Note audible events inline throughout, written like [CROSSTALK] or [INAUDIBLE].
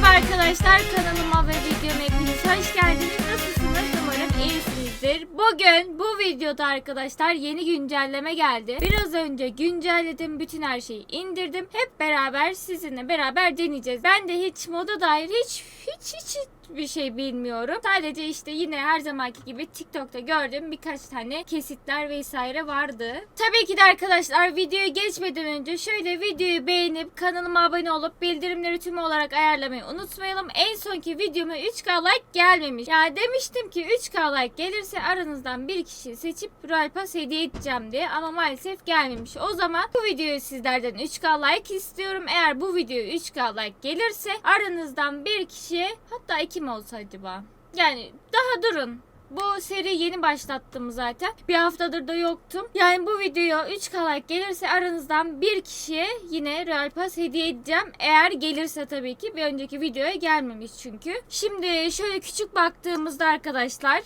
Merhaba arkadaşlar kanalıma ve videoma hepiniz hoş geldiniz. Nasılsınız? Umarım iyisinizdir. Bugün bu videoda arkadaşlar yeni güncelleme geldi. Biraz önce güncelledim. Bütün her şeyi indirdim. Hep beraber sizinle beraber deneyeceğiz. Ben de hiç moda dair hiç hiç hiç bir şey bilmiyorum. Sadece işte yine her zamanki gibi TikTok'ta gördüğüm birkaç tane kesitler vesaire vardı. Tabii ki de arkadaşlar videoya geçmeden önce şöyle videoyu beğenip kanalıma abone olup bildirimleri tüm olarak ayarlamayı unutmayalım. En sonki videoma 3K like gelmemiş. Ya demiştim ki 3K like gelirse aranızdan bir kişi seçip Royal Pass hediye edeceğim diye ama maalesef gelmemiş. O zaman bu videoyu sizlerden 3K like istiyorum. Eğer bu videoya 3K like gelirse aranızdan bir kişiye hatta iki mi olsa acaba? Yani daha durun. Bu seri yeni başlattım zaten. Bir haftadır da yoktum. Yani bu videoya 3K like gelirse aranızdan bir kişiye yine Royal Pass hediye edeceğim. Eğer gelirse tabii ki. Bir önceki videoya gelmemiş çünkü. Şimdi şöyle küçük baktığımızda arkadaşlar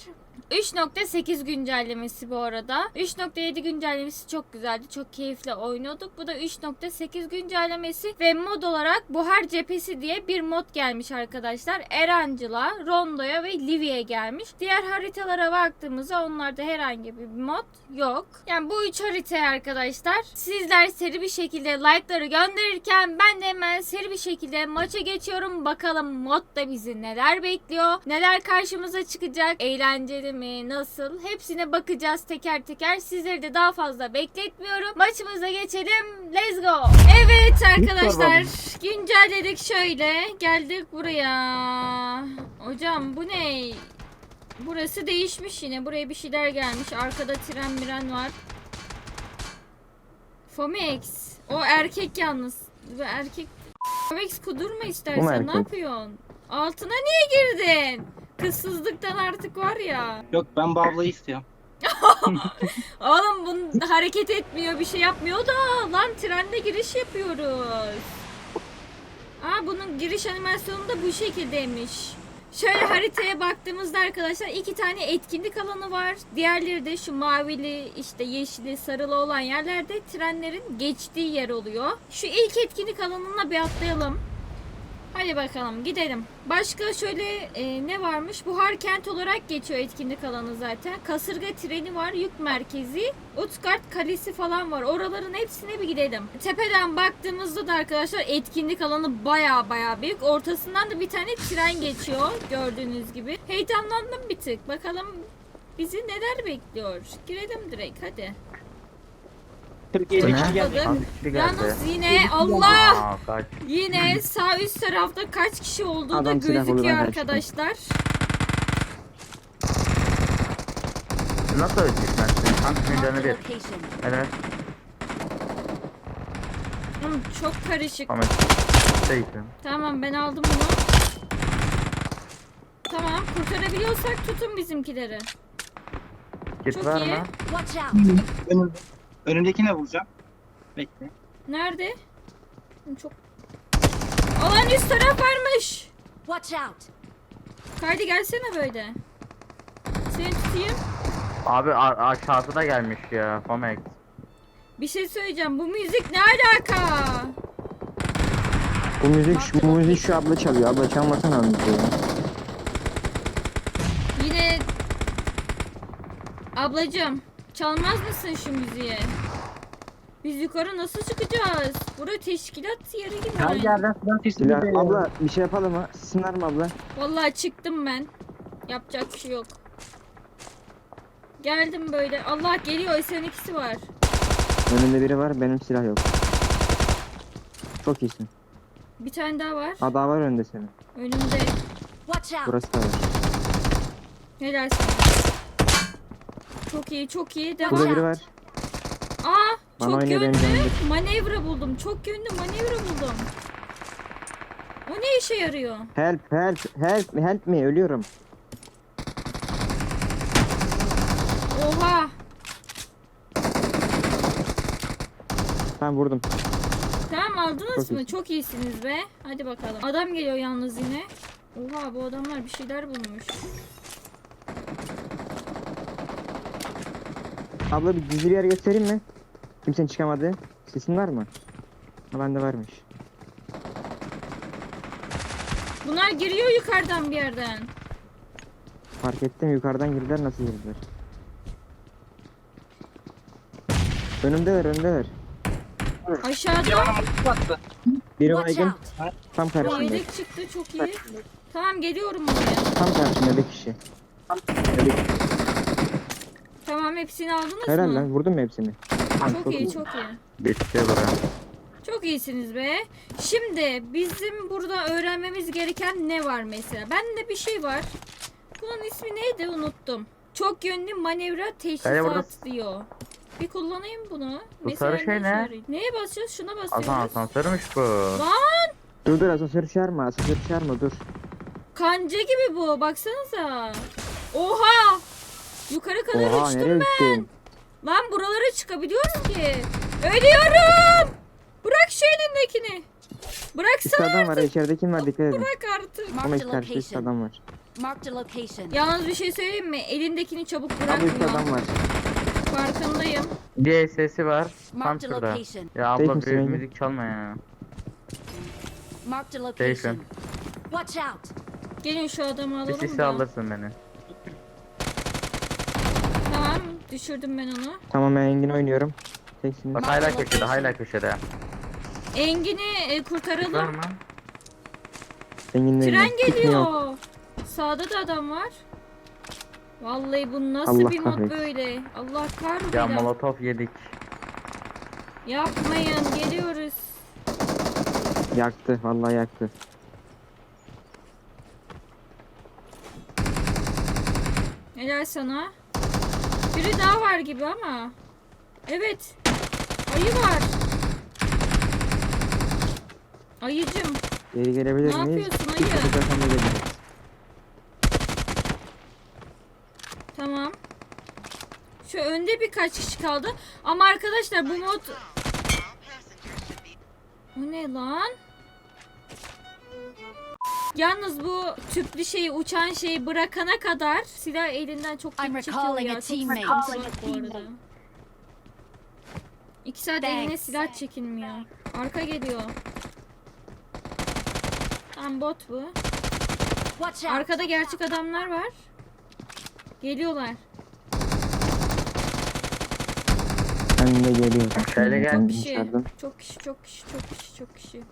3.8 güncellemesi bu arada. 3.7 güncellemesi çok güzeldi. Çok keyifle oynuyorduk. Bu da 3.8 güncellemesi ve mod olarak buhar cephesi diye bir mod gelmiş arkadaşlar. Erancıl'a, Rondo'ya ve Livy'ye gelmiş. Diğer haritalara baktığımızda onlarda herhangi bir mod yok. Yani bu üç haritaya arkadaşlar sizler seri bir şekilde like'ları gönderirken ben de hemen seri bir şekilde maça geçiyorum. Bakalım modda bizi neler bekliyor? Neler karşımıza çıkacak? Eğlenceli mi? Nasıl? Hepsine bakacağız teker teker. Sizleri de daha fazla bekletmiyorum. Maçımıza geçelim. Let's go. Evet arkadaşlar. Güncelledik şöyle. Geldik buraya. Hocam bu ne? Burası değişmiş yine. Buraya bir şeyler gelmiş. Arkada tren miren var. Fomex. O erkek yalnız. Bu erkek. Fomex kudurma istersen. Ne yapıyorsun? Altına niye girdin? Kızsızlıktan artık var ya. Yok ben bu ablayı istiyorum. [LAUGHS] Oğlum bunun hareket etmiyor bir şey yapmıyor da lan trenle giriş yapıyoruz. Aa bunun giriş animasyonu da bu şekildeymiş. Şöyle haritaya baktığımızda arkadaşlar iki tane etkinlik alanı var. Diğerleri de şu mavili işte yeşili sarılı olan yerlerde trenlerin geçtiği yer oluyor. Şu ilk etkinlik alanına bir atlayalım. Hadi bakalım gidelim. Başka şöyle e, ne varmış? Buhar kent olarak geçiyor etkinlik alanı zaten. Kasırga treni var, yük merkezi, Utgard kalesi falan var. Oraların hepsine bir gidelim. Tepeden baktığımızda da arkadaşlar etkinlik alanı baya baya büyük. Ortasından da bir tane tren geçiyor gördüğünüz gibi. Heyecanlandım bir tık. Bakalım bizi neler bekliyor. Girelim direkt hadi. 47 Bu ne? kişi geldi. Atladık. Abi, bir geldi. Yalnız yine Allah Aa, kaç. Yine sağ üst tarafta kaç kişi olduğu da Adam silah gözüküyor arkadaşlar. Nasıl öldürmezsin? Hangi güncelleme bir? location. Evet. Oğlum çok karışık. Şey Tamam ben aldım bunu. Tamam kurtarabiliyorsak tutun bizimkileri. Git Çok var iyi. mı? Watch out. Önündekine vuracağım. Bekle. Nerede? Çok... Alan üst taraf varmış. Watch out. Kaydı gelsene böyle. Seni tutayım. Abi a- aşağıda da gelmiş ya. Fomex. Bir şey söyleyeceğim. Bu müzik ne alaka? Bu müzik şu, bu müzik şu abla çalıyor. Abla çalmasana abi müziği. Yine... Ablacığım çalmaz mısın şu müziği? Biz yukarı nasıl çıkacağız? Burası teşkilat yeri gibi. Her aynı. yerden silah duyuyorum. Abla bir şey yapalım mı? Sınır mı abla? Vallahi çıktım ben. Yapacak bir şey yok. Geldim böyle. Allah geliyor. SN2'si var. Önünde biri var benim silah yok. Çok iyisin. Bir tane daha var. Ha daha var önünde senin. Önümde. Watch out. Burası da var. Helal sana. Çok iyi, çok iyi. Devam. Burada biri var. Aa, Bana çok benim yönlü manevra buldum. Çok yönlü manevra buldum. O ne işe yarıyor? Help help help help me ölüyorum. Oha. Ben vurdum. Tamam aldınız Çok mı? iyisin. Çok iyisiniz be. Hadi bakalım. Adam geliyor yalnız yine. Oha bu adamlar bir şeyler bulmuş. Abla bir gizli bir yer göstereyim mi? Kimsenin çıkamadığı. Sesin var mı? Ha bende varmış. Bunlar giriyor yukarıdan bir yerden. Fark ettim yukarıdan girdiler nasıl girdiler? Önümdeler önümdeler. Aşağıda Baktı. Biri Watch baygın out. tam karşımda. yedek çıktı çok iyi. Tamam geliyorum oraya. Tam karşımda bir kişi. Tamam hepsini aldınız Helal mı? lan vurdun mu hepsini? Çok iyi çok iyi. Bitti bura. Çok iyisiniz be. Şimdi bizim burada öğrenmemiz gereken ne var mesela? Bende bir şey var. Bunun ismi neydi unuttum. Çok yönlü manevra teçhizat burada- diyor. Bir kullanayım bunu. Bu sarı şey işe ne? yarıyor? Neye basacağız? Şuna basıyoruz. Asan asansörmüş bu. Lan Dur dur asansör çağırma asansör çağırma dur. kanca gibi bu. Baksanıza. Oha! Yukarı kadar Oha uçtum ben. gittin? Lan buralara çıkabiliyorum ki. Ölüyorum. Bırak şu elindekini. Bıraksana adam var artık. içeride kim var dikkat edin. Bırak artık. Ama üstte location. adam var. Marked a location. Yalnız bir şey söyleyeyim mi? Elindekini çabuk üstte bırakmıyor. adam var. Farkındayım. Bir sesi var. Tam şurada. location. Ya abla bir müzik çalma ya. A Station. location. Watch out. Gelin şu adamı alalım da. alırsın beni. Tamam. Düşürdüm ben onu. Tamam ben Engin oynuyorum. Teksiniz. Bak hala köşede hala köşede. Engin'i e, Var kurtaralım. mı? Tren oynuyorum. Gitmiyor. geliyor. Sağda da adam var. Vallahi bu nasıl Allah bir mod kahretsin. böyle? Allah Ya kahretsin. molotof yedik. Yapmayın geliyoruz. Yaktı vallahi yaktı. Helal sana. Biri daha var gibi ama. Evet. Ayı var. Ayıcım. Geri gelebilir Ne miyiz? yapıyorsun Bir ayı? geliriz. Tamam. Şu önde birkaç kişi kaldı. Ama arkadaşlar bu mod... Bu ne lan? Yalnız bu tüplü şeyi, uçan şeyi bırakana kadar silah elinden çok I'm recalling ya. a Çok teammate. sıkıntı var bu arada. İki saat eline Thanks. silah çekilmiyor. Arka geliyor. Tam bot bu. Watch out. Arkada gerçek adamlar var. Geliyorlar. Ben de geliyorum. Şöyle gel. Kişi. çağırdım. Çok kişi, çok kişi, çok kişi, çok kişi.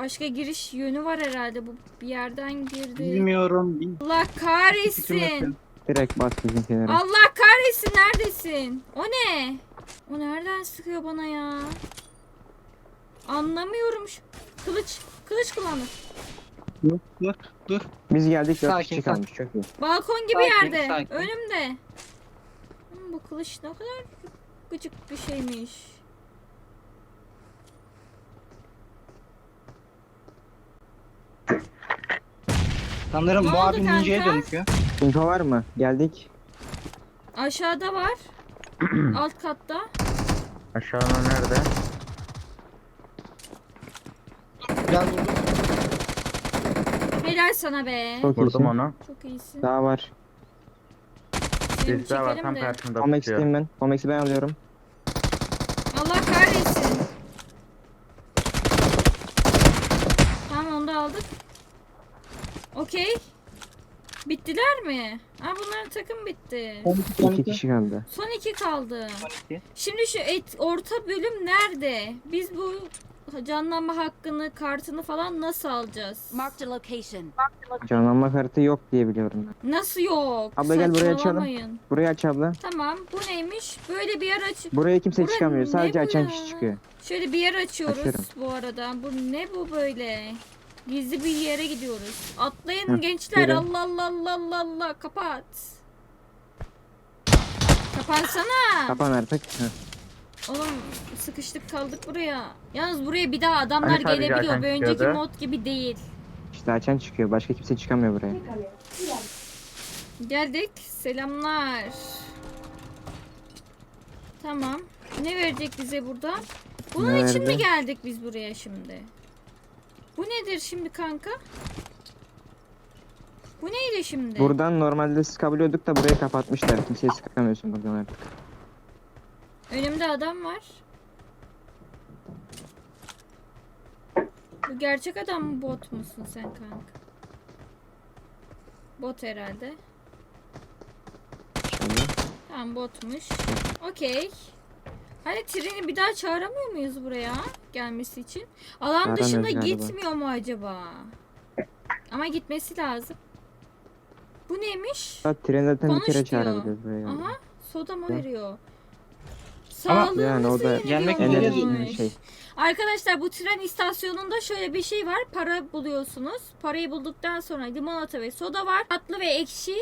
Başka giriş yönü var herhalde. Bu bir yerden girdi. Bilmiyorum. Bil- Allah Fikrim kahretsin. yok. Direkt bas bizimkilere. Allah kahretsin neredesin? O ne? O nereden sıkıyor bana ya? Anlamıyorum. şu- Kılıç, kılıç kullandı. Dur dur dur. Biz geldik dört Sakin, kişi sakin. kalmış çok iyi. Balkon gibi Sakin, yerde. sakin. Önümde. Hmm, bu kılıç ne kadar gıcık bir şeymiş. Sanırım Ne bu oldu abi ninja'ya kanka? Info var mı? Geldik. Aşağıda var. [CLEARS THROAT] Alt katta. Aşağıda nerede? Biraz vurdum. Helal sana be. Çok Vurdum iyisin. onu. Çok iyisin. Daha var. Seni Birisi daha var çekelim tam de. karşımda tutuyor. isteyeyim ben. Comex'i ben alıyorum. Allah kahretsin. Tamam onu da aldık. Okey. Bittiler mi? Ha bunların takım bitti. 12 İki kişi kaldı. Son iki kaldı. 12. Şimdi şu et, orta bölüm nerede? Biz bu canlanma hakkını, kartını falan nasıl alacağız? Marked a location. Canlanma kartı yok diye biliyorum ben. Nasıl yok? Abla gel buraya açalım. Saçmalamayın. Burayı aç abla. Tamam bu neymiş? Böyle bir yer aç. Buraya kimse Bura çıkamıyor. ne Sadece bu açan ya? kişi çıkıyor. Şöyle bir yer açıyoruz Açıyorum. bu arada. Bu ne bu böyle? Gizli bir yere gidiyoruz. Atlayın Hı, gençler. yürü. Allah Allah Allah Allah Allah. Kapat. Kapansana. Kapan artık. Oğlum sıkıştık kaldık buraya. Yalnız buraya bir daha adamlar Hani sadece gelebiliyor. Bir önceki çıkıyordu. mod gibi değil. İşte açan çıkıyor. Başka kimse çıkamıyor buraya. Geldik. Selamlar. Tamam. Ne verecek bize burada? Bunun Ne için mi verdi? geldik biz buraya şimdi? Bu nedir şimdi kanka? Bu neydi şimdi? Buradan normalde sıkabiliyorduk da burayı kapatmışlar. Kimseye sıkamıyorsun buradan artık. Önümde adam var. Bu gerçek adam mı bot musun sen kanka? Bot herhalde. Şöyle. Tamam botmuş. Okey. Hani treni bir daha çağıramıyor muyuz buraya gelmesi için? Alan Çağıramıyoruz dışında galiba. gitmiyor mu acaba? Ama gitmesi lazım. Bu neymiş? Ha, tren zaten bir Konuş kere diyor. çağırabiliriz buraya. Aha soda mı Ya. veriyor? Ama Sağlığımızı yani o da bir şey. Arkadaşlar bu tren istasyonunda şöyle bir şey var. Para buluyorsunuz. Parayı bulduktan sonra limonata ve soda var. Tatlı ve ekşi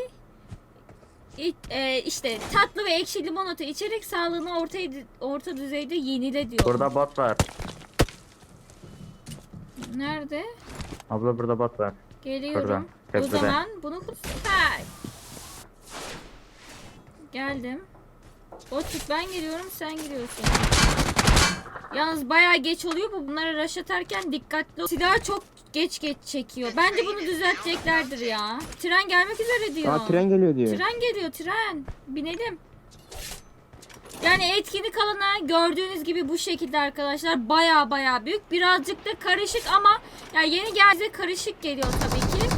e, işte tatlı ve ekşi limonata içerek sağlığını orta, orta düzeyde yenile diyor. Burada bot var. Nerede? Abla burada bot var. Geliyorum. O zaman bunu Hay. Geldim. Botluk ben geliyorum sen giriyorsun. Yalnız bayağı geç oluyor bu. Bunlara rush atarken dikkatli ol. Silahı çok geç geç çekiyor. Bence bunu düzelteceklerdir ya. Tren gelmek üzere diyor. Aa tren geliyor diyor. Tren geliyor tren. Binelim. Yani etkinlik alanı gördüğünüz gibi bu şekilde arkadaşlar. Baya baya büyük. Birazcık da karışık ama ya yeni geldiğinde karışık geliyor tabii ki.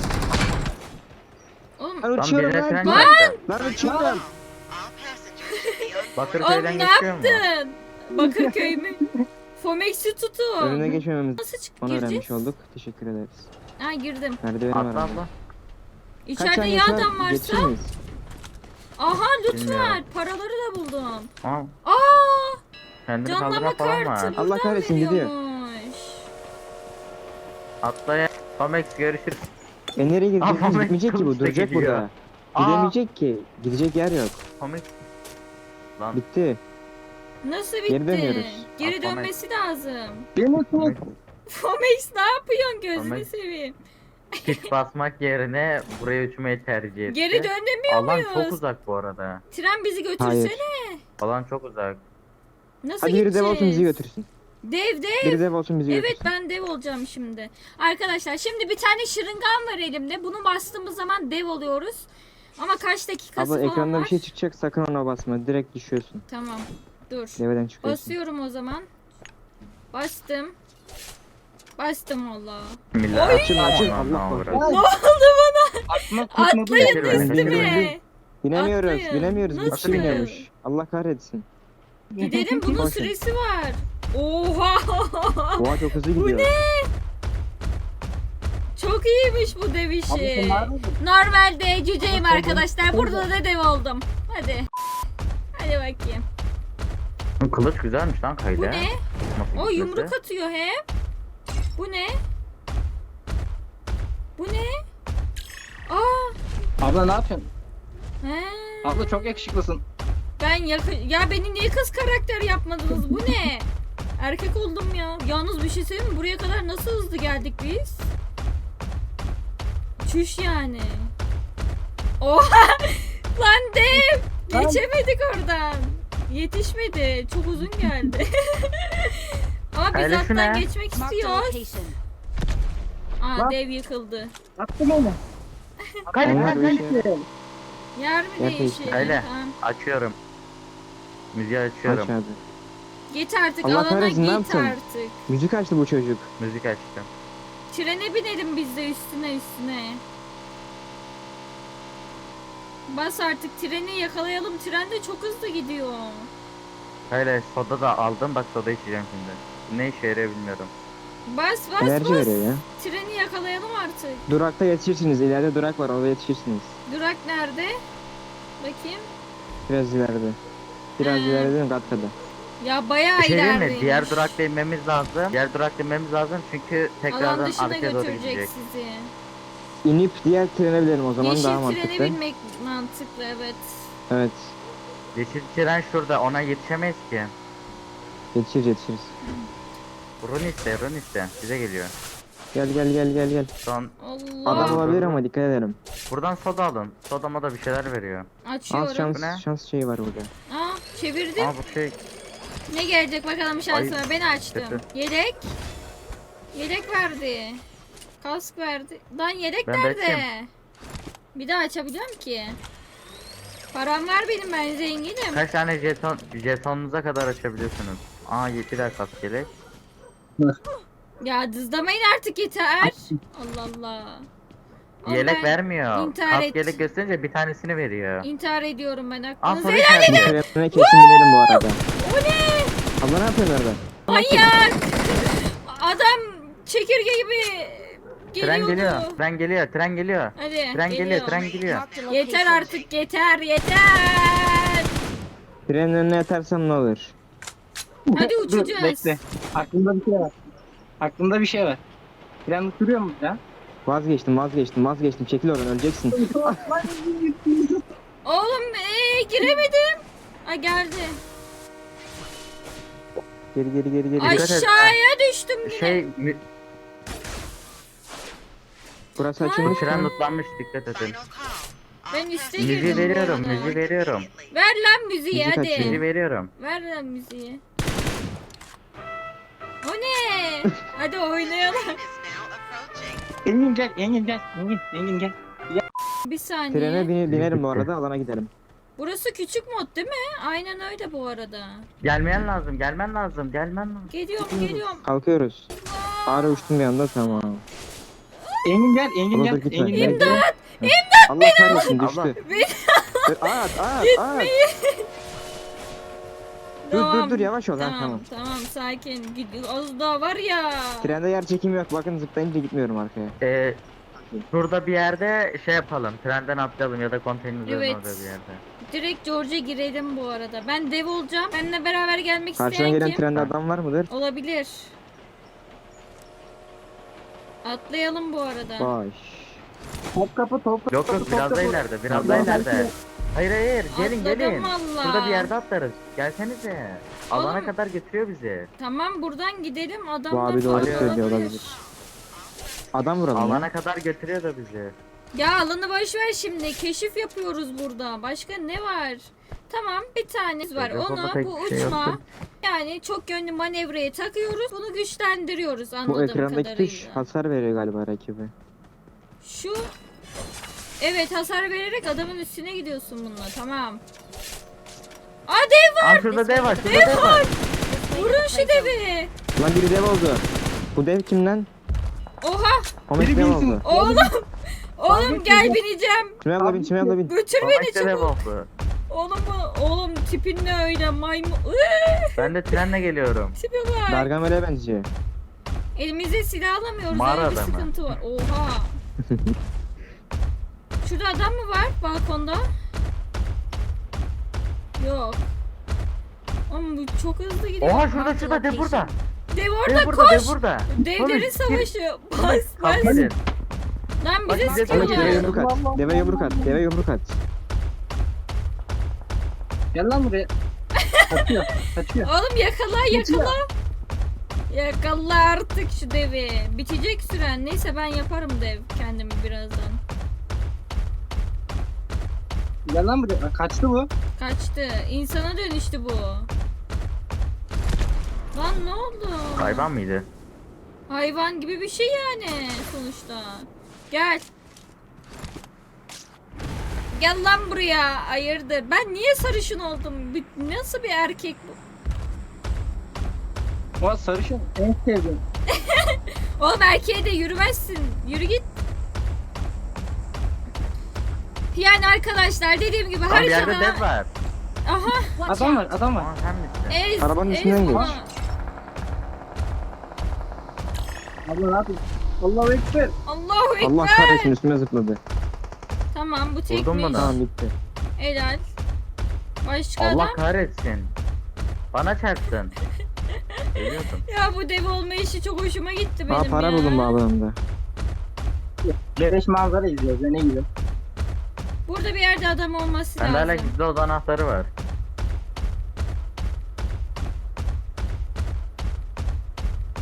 Oğlum Ben Tam uçuyorum birine tren lan. geldi. Ben uçuyorum. Bakırköy'den Oğlum ne geçiyor mu? yaptın? Bakırköy mü? [LAUGHS] Fomex'i tutun. Önüne geçmememiz Nasıl çık onu gireceğiz? öğrenmiş olduk. Teşekkür ederiz. Ha girdim. Merdivenim var. Atla abi. İçeride ya var? adam varsa. Geçir miyiz? Aha loot Bilmiyorum. var. Paraları da buldum. Aa, Aa! kendini Canlama falan kartı var. buradan Allah kahretsin, gidiyor. veriyormuş. Atlaya. Tomex görüşürüz. E nereye ben Gitmeyecek ki bu. kılıçla Duracak gidiyor. burada. Aa. Gidemeyecek ki. Gidecek yer yok. Tomex. Lan. Bitti. Nasıl bitti? Geri dönüyoruz. Geri Aa, dönmesi lazım. Tut. Tomex. Fomex ne yapıyorsun gözünü Tamam. seveyim. Kit basmak yerine buraya uçmayı tercih etti. Geri dönemiyor Alan muyuz? çok uzak bu arada. Tren bizi götürsene. Hayır. Alan çok uzak. Nasıl Hadi biri dev olsun bizi götürsün. Dev dev. Biri dev olsun bizi Evet götürsün. ben dev olacağım şimdi. Arkadaşlar şimdi bir tane şırıngan var elimde. Bunu bastığımız zaman dev oluyoruz. Ama kaç dakikası Abla falan ekranda var. bir şey çıkacak sakın ona basma. Direkt düşüyorsun. Tamam. Dur. Deveden çıkıyorsun. Basıyorum o zaman. Bastım. Bastım valla. Millet Açın, açın. Aman Allah korusun. Ne oldu bana? Atma tutmadı. Atlayın getir üstüme. Binemiyoruz. Atlayın. Binemiyoruz. Nasıl? biniyormuş. Allah kahretsin. Gidelim bunun Bakın. süresi var. Oha. Oha çok hızlı Bu gidiyor. ne? Çok iyiymiş bu dev işi. Normalde cüceyim arkadaşlar. Burada da dev oldum. Hadi. Hadi bakayım. Kılıç güzelmiş lan kaydı. Bu ne? Nasıl O yumruk atıyor hep. Bu ne? Bu ne? Aa. Abla ne yapıyorsun? He. Abla çok yakışıklısın. Ben yakın... Ya beni niye kız karakter yapmadınız? Bu ne? [LAUGHS] Erkek oldum ya. Yalnız bir şey söyleyeyim mi? Buraya kadar nasıl hızlı geldik biz? Çüş yani. Oha! [LAUGHS] Lan dev! Geçemedik oradan. Yetişmedi. Çok uzun geldi. [LAUGHS] Ama biz Hele alttan geçmek istiyoruz. Aa Bak. dev yıkıldı. Attım onu. Kaydı Onlar şey. Yer mi Yer değişir? değişti. Öyle. Tamam. Açıyorum. Müziği Aç açıyorum. abi. Git artık Allah alana kahretsin, ne git yaptın? artık. Müzik açtı bu çocuk. Müzik açtım. Trene binelim biz de üstüne üstüne. Bas artık treni yakalayalım. Tren de çok hızlı gidiyor. Hayır soda da aldım bak soda içeceğim şimdi. Ne işe yarıyor bilmiyorum. Bas bas Enerji bas. veriyor ya. Treni yakalayalım artık. Durakta yetişirsiniz. İleride durak var. Orada yetişirsiniz. Durak nerede? Bakayım. Biraz ileride. Biraz Ee. ileride değil mi? Katkada. Ya bayağı Bir şey mi? ilerideymiş. Diğer durakta inmemiz lazım. Diğer durakta inmemiz lazım çünkü Alan tekrardan dışına arkaya doğru götürecek gidecek. sizi. İnip diğer trene binelim o zaman Yeşil daha trene mantıklı. binmek mantıklı evet. Evet. Yeşil tren şurada ona yetişemeyiz ki. Yetişiriz yetişiriz. Run iste run iste. Bize geliyor. Gel gel gel gel gel. Son Allah. Adam olabilir ama dikkat edelim. buradan soda alın. Sodama da bir şeyler veriyor. Açıyorum. Az şans Bu ne? şans şeyi var burada. Aa çevirdim. Aa bu şey Ne gelecek bakalım şansıma. Ay, Ben açtım. kötü. Yedek. Yedek verdi. Kask verdi. Lan yedek Ben de nerede? açayım. Bir daha açabiliyorum ki. Param var benim ben zenginim. kaç tane jeton jetonunuza kadar açabiliyorsunuz. Aa yeşil kask gerek. [GASPS] Ya dızlamayın artık yeter. Allah Allah. Oğlum Yelek ben vermiyor. intihar Kask et- yelek gösterince bir tanesini veriyor. İntihar ediyorum ben aklınızı helal işareti. Trene kesin bu arada. O ne? Abla ne yapıyorsun orada? Manyak. Adam çekirge gibi Tren geliyordu. geliyor. Tren geliyor. Tren geliyor. Hadi Tren geliyor. Tren geliyor. Yeter artık yeter yeter. Trenin önüne yatarsam ne olur? Hadi Dur, uçacağız. bekle. Aklımda bir şey var. Aklımda bir şey var. Tren uçuruyor mu ya? Vazgeçtim vazgeçtim vazgeçtim. Çekil oradan öleceksin. Oğlum ee, giremedim. Ha geldi. Geri geri geri geri. Dikkat et. Aşağıya düştüm yine. Şey mü- Burası açılmış. tren mı? lootlanmış dikkat edin. Ben üste Müziği girdim. bu veriyorum. Müziği veriyorum. Ver lan müziği Müzik hadi. açıyor. Müziği veriyorum. Ver lan müziği. O ne? hadi oynayalım. Engin gel, Engin gel, Engin, Engin gel. Bir saniye. Trene bine- binerim bu arada alana giderim. Burası küçük mod değil mi? Aynen öyle bu arada. Gelmeyen lazım. Gelmen lazım. Gelmen lazım. Geliyorum geliyorum. Kalkıyoruz. Ağrı uçtum bir anda tamam. Engin gel, Engin gel. gitme. Engin gel. İmdat! Allah kahretsin düştü. Beni- Dur, At at at. Dur dur dur yavaş ol ha Tamam tamam. tamam sakin. Gid- Az daha var ya. Trende yer çekimi yok bakın zıplayınca gitmiyorum arkaya. Ee, şurada bir yerde şey yapalım. Trenden atlayalım ya da konteynerin Evet. orada bir yerde. Direkt George'a girelim bu arada. Ben dev olacağım. Benimle beraber gelmek Karşına isteyen gelen kim? trende adam var mıdır? Olabilir. Atlayalım bu arada. Baş. Top kapı, top kapı. Yok top yok biraz kapı. da ileride. Biraz da ileride. Hayır hayır gelin Atladım gelin. valla. Şurada bir yerde atlarız. Gelsenize. Alana Oğlum. kadar götürüyor bizi. Tamam buradan gidelim. Adamlar Bu abi doğru falan söylüyor olabilir. Adam vuralım. Alana kadar götürüyor da bizi. Ya alanı boş ver şimdi. Keşif yapıyoruz burada. Başka ne var? Tamam bir tanesi var. Yok, pek bu şey uçma. yani çok yönlü manevraya takıyoruz. Bunu güçlendiriyoruz anladığım Bu ekrandaki kadarıyla. tuş hasar veriyor galiba rakibe. Şu Evet hasar vererek adamın üstüne gidiyorsun bununla. Tamam. Aa dev var. Aa şurada dev var. Şurada dev var. Vurun şu devi. Lan biri dev oldu. Bu dev kim lan? Oha. Biri dev binsin. oldu. Oğlum. Oğlum gel bineceğim. Çime abla bin, Çime abla bin. Götür beni dev çabuk. Oğlum bu oğlum tipin ne öyle maymun. Ben de trenle geliyorum. tipe bak. Gargamel'e benziyor. Elimize silah alamıyoruz. Mağara öyle bir adamı. sıkıntı var. Oha. [LAUGHS] Şurada adam mı var balkonda? Yok. Ama bu çok hızlı gidiyor. Oha şurada şurada dev burada. Dev orada Dev burada koş. dev burada. Devlerin Konuş, savaşı. Bas Konuş, bas. kavga edin. Lan Bak, bize bize Ahmet deve Geliyor. sıkıyorlar. yumruk at. Deve yumruk at. Deve yumruk at. Gel lan buraya. Kaçıyor, kaçıyor. Oğlum yakala yakala. Yakala artık şu devi. Bitecek süren. Neyse ben yaparım dev kendimi birazdan. Gel lan buraya. Kaçtı bu. Kaçtı. İnsana dönüştü bu. Lan ne oldu? Hayvan mıydı? Hayvan gibi bir şey yani sonuçta. Gel. Gel lan buraya. Hayırdır? Ben niye sarışın oldum? Nasıl bir erkek bu? O sarışın. En sevdiğim. [LAUGHS] Oğlum erkeğe de yürümezsin. Yürü git. Yani arkadaşlar dediğim gibi Lan bir yerde haritada... dev var. Aha. Adam var, adam var. Aa sen misin? Ez, Arabanın bunu. geç. Abla ne yapıyorsun? Allahu Ekber. Allahu Ekber. Allah kahretsin üstüme zıpladı. Tamam bu tekmiş. Vurdun mu lan? Tamam bitti. Helal. Başka Allah adam? kahretsin. Bana çarptın. [LAUGHS] Ya bu dev olma işi çok hoşuma gitti benim Aa para ya. buldum bu alanında. Beleş manzara izliyoruz. ya, Ne gibi? Burada bir yerde adam olması Bende hala lazım. gizli oda anahtarı var.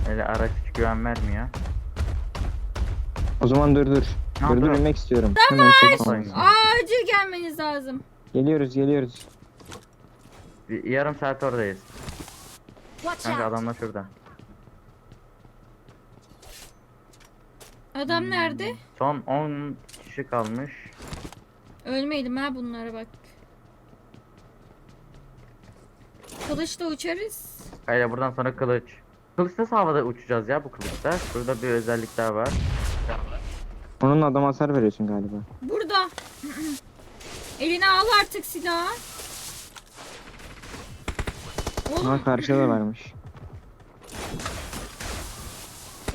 Öyle araç hiç güven vermiyor. O zaman dur dur. Yapalım? inmek istiyorum. Hemen Tamam. olmasın. Acil gelmeniz lazım. Geliyoruz geliyoruz. Bir yarım saat oradayız. Watch Kanka out. adamlar şurada. Adam nerede? Son 10 kişi kalmış. Ölmeyelim ha bunlara bak. Kılıçla uçarız. Kayla buradan sonra kılıç. Kılıçta havada uçacağız ya bu kılıçta. Burada bir özellik daha var. Onun adam hasar veriyorsun galiba. Burada. [CLEARS THROAT] Eline al artık silahı. Oğlum. Ama karşıda da varmış.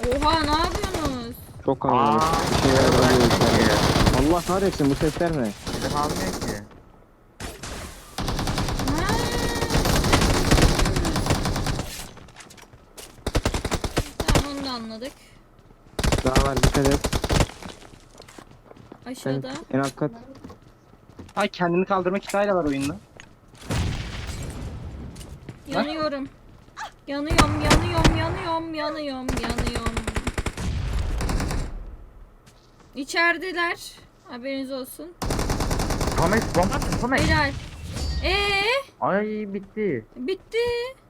Oha ne yapıyorsunuz? Çok kalabalık. Aa, Bir şeyler oluyor içeride. Allah kahretsin bu sesler ne? Silah almıyor ki. Ha. Tamam onu da anladık. Daha var dikkat et. Aşağıda. en alt kat. Ay kendini kaldırma kitayla var oyunda. Yanıyorum. Yanıyorum, yanıyorum, yanıyorum, yanıyorum, yanıyorum. İçerideler. Haberiniz olsun. Samet bomba attın Samet. Helal. Ee, Ay bitti. bitti.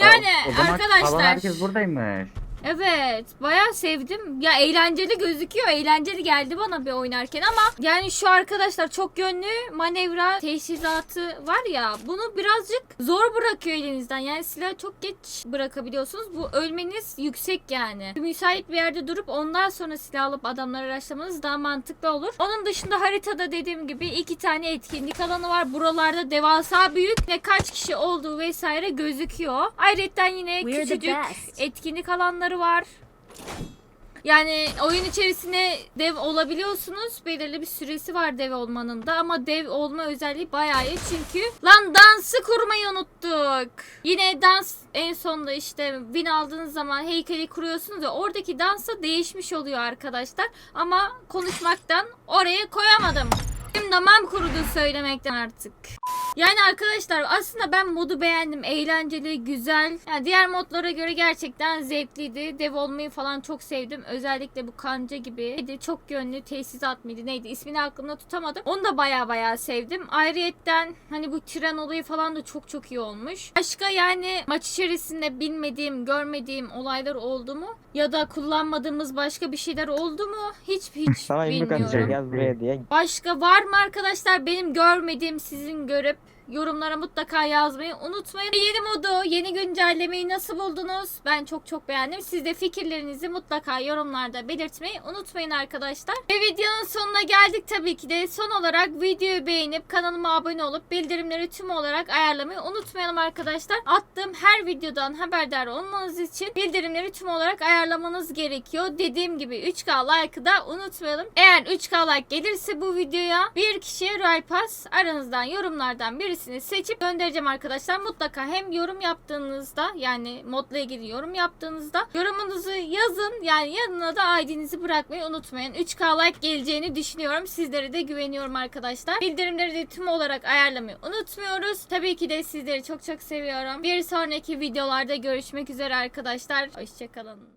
Yani O zaman kalan arkadaşlar. herkes buradaymış. Evet, bayağı sevdim. Ya eğlenceli gözüküyor. Eğlenceli geldi bana bir oynarken ama yani şu arkadaşlar çok yönlü manevra teşhisatı var ya bunu birazcık zor bırakıyor elinizden. Yani silahı çok geç bırakabiliyorsunuz. Bu ölmeniz yüksek yani. Müsait bir yerde durup ondan sonra silah alıp adamları araştırmanız daha mantıklı olur. Onun dışında haritada dediğim gibi iki tane etkinlik alanı var. Buralarda devasa büyük ne kaç kişi olduğu vesaire gözüküyor. Ayrıca yine küçücük etkinlik alanları var. Yani oyun içerisine dev olabiliyorsunuz. Belirli bir süresi var dev olmanın da ama dev olma özelliği bayağı iyi çünkü lan dansı kurmayı unuttuk. Yine dans en sonunda işte win aldığınız zaman heykeli kuruyorsunuz ve oradaki dans da değişmiş oluyor arkadaşlar. Ama konuşmaktan oraya koyamadım. Benim damam kurudu söylemekten artık. Yani arkadaşlar aslında ben modu beğendim. Eğlenceli, güzel. Yani diğer modlara göre gerçekten zevkliydi. Dev olmayı falan çok sevdim. Özellikle bu kanca gibi. Neydi? Çok yönlü tesisat mıydı? Neydi? İsmini aklımda tutamadım. Onu da baya baya sevdim. Ayrıyetten hani bu tren olayı falan da çok çok iyi olmuş. Başka yani maç içerisinde bilmediğim, görmediğim olaylar oldu mu? Ya da kullanmadığımız başka bir şeyler oldu mu? Hiç hiç Sana yumruk bilmiyorum. atacak yaz buraya diye. Başka var mı arkadaşlar benim görmediğim sizin görüp yorumlara mutlaka yazmayı unutmayın. Yeni modu, yeni güncellemeyi nasıl buldunuz? Ben çok çok beğendim. Siz de fikirlerinizi mutlaka yorumlarda belirtmeyi unutmayın arkadaşlar. Ve videonun sonuna geldik tabii ki de. Son olarak videoyu beğenip kanalıma abone olup bildirimleri tüm olarak ayarlamayı unutmayalım arkadaşlar. Attığım her videodan haberdar olmanız için bildirimleri tüm olarak ayarlamanız gerekiyor. Dediğim gibi 3K like'ı da unutmayalım. Eğer 3K like gelirse bu videoya bir kişiye Royal Pass aranızdan yorumlardan birisini seçip göndereceğim arkadaşlar. Mutlaka hem yorum yaptığınızda yani modla ilgili yorum yaptığınızda yorumunuzu yazın. Yani yanına da ID'nizi bırakmayı unutmayın. 3K like geleceğini düşünüyorum. Sizlere de güveniyorum arkadaşlar. Bildirimleri de tüm olarak ayarlamayı unutmuyoruz. Tabii ki de sizleri çok çok seviyorum. Bir sonraki videolarda görüşmek üzere arkadaşlar. Hoşçakalın.